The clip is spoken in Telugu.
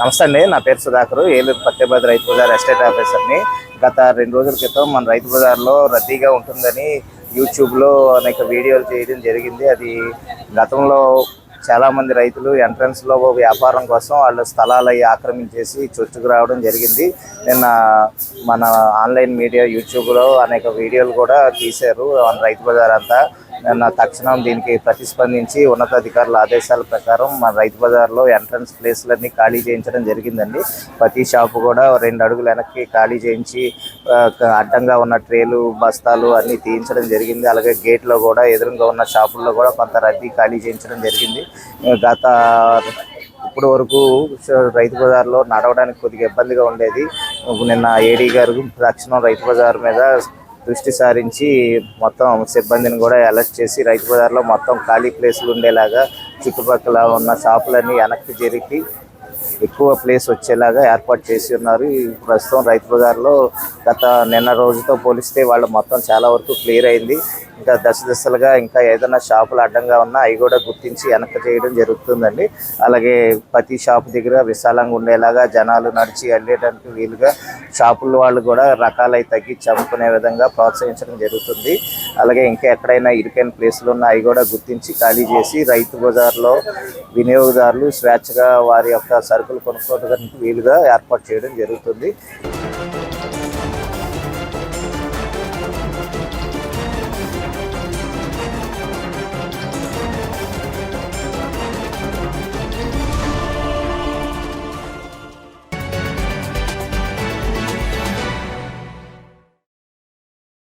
నమస్తే అండి. నా పేరు సుధాకర్. ఏలూరు పత్తేబాద్ రైతు బజార్ ఎస్టేట్ ఆఫీసర్ని. గత రెండు రోజుల క్రితం మన రైతు బజార్లో రద్దీగా ఉంటుందని యూట్యూబ్లో అనేక వీడియోలు చేయడం జరిగింది. అది గతంలో చాలామంది రైతులు ఎంట్రన్స్లో వ్యాపారం కోసం వాళ్ళ స్థలాలు అవి ఆక్రమించేసి చొచ్చుకు రావడం జరిగింది. నిన్న మన ఆన్లైన్ మీడియా యూట్యూబ్లో అనేక వీడియోలు కూడా తీశారు మన రైతు బజార్ అంతా. నిన్న తక్షణం దీనికి ప్రతిస్పందించి ఉన్నతాధికారుల ఆదేశాల ప్రకారం మన రైతు బజార్లో ఎంట్రన్స్ ప్లేస్లన్నీ ఖాళీ చేయించడం జరిగిందండి. ప్రతి షాపు కూడా రెండు అడుగులు వెనక్కి ఖాళీ చేయించి అడ్డంగా ఉన్న ట్రేలు బస్తాలు అన్నీ తీయించడం జరిగింది. అలాగే గేట్లో కూడా ఎదురుగా ఉన్న షాపుల్లో కూడా కొంత రద్దీ ఖాళీ చేయించడం జరిగింది. గత ఇప్పుడు వరకు రైతు బజార్లో నడవడానికి కొద్దిగా ఇబ్బందిగా ఉండేది. నిన్న ఏడీ గారు తక్షణం రైతు బజార్ మీద దృష్టి సారించి మొత్తం సిబ్బందిని కూడా అలర్ట్ చేసి రైతు బజార్లో మొత్తం ఖాళీ ప్లేసులు ఉండేలాగా చుట్టుపక్కల ఉన్న షాపులన్నీ వెనక్కి జరిపి ఎక్కువ ప్లేస్ వచ్చేలాగా ఏర్పాటు చేసి ఉన్నారు. ఈ ప్రస్తుతం రైతు బజార్లో గత నిన్న రోజుతో పోలిస్తే వాళ్ళు మొత్తం చాలా వరకు క్లియర్ అయింది. ఇంకా దశ దశలుగా ఇంకా ఏదైనా షాపులు అడ్డంగా ఉన్నా అవి కూడా గుర్తించి వెనక చేయడం జరుగుతుందండి. అలాగే ప్రతి షాపు దగ్గర విశాలంగా ఉండేలాగా జనాలు నడిచి వెళ్ళడానికి వీలుగా షాపుల వాళ్ళు కూడా రకాలు అవి తగ్గించి అమ్ముకునే విధంగా ప్రోత్సహించడం జరుగుతుంది. అలాగే ఇంకా ఎక్కడైనా ఇరుకైన ప్లేసులు ఉన్నా అవి కూడా గుర్తించి ఖాళీ చేసి రైతు బజార్లో వినియోగదారులు స్వేచ్ఛగా వారి యొక్క సరుకులు కొనుక్కోవడానికి వీలుగా ఏర్పాటు చేయడం జరుగుతుంది.